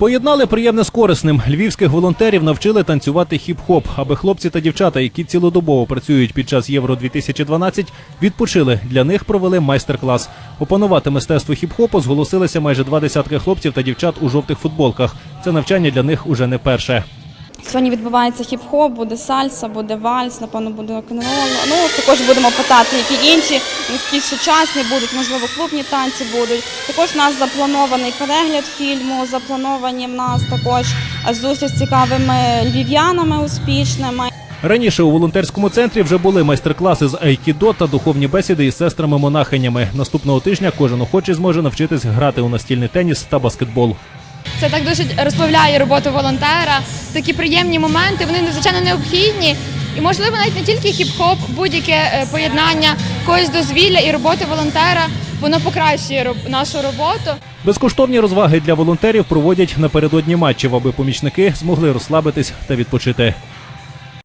Поєднали приємне з корисним. Львівських волонтерів навчили танцювати хіп-хоп, аби хлопці та дівчата, які цілодобово працюють під час Євро 2012 відпочили. Для них провели майстер-клас. Опанувати мистецтво хіп-хопу зголосилися майже два десятки хлопців та дівчат у жовтих футболках. Це навчання для них уже не перше. Сьогодні відбувається хіп-хоп, буде сальса, буде вальс, напевно, буде рок-н-рол. Ну також будемо питати, які інші, які сучасні будуть, можливо, клубні танці будуть. Також у нас запланований перегляд фільму, заплановані в нас також зустріч з цікавими львів'янами успішними. Раніше у волонтерському центрі вже були майстер-класи з айкідо та духовні бесіди із сестрами-монахинями. Наступного тижня кожен охочий зможе навчитись грати у настільний теніс та баскетбол. Це так дуже розплавляє роботу волонтера. Такі приємні моменти, вони надзвичайно необхідні. І можливо навіть не тільки хіп-хоп, будь-яке е, поєднання когось дозвілля і роботи волонтера, воно покращує нашу роботу. Безкоштовні розваги для волонтерів проводять напередодні матчів, аби помічники змогли розслабитись та відпочити.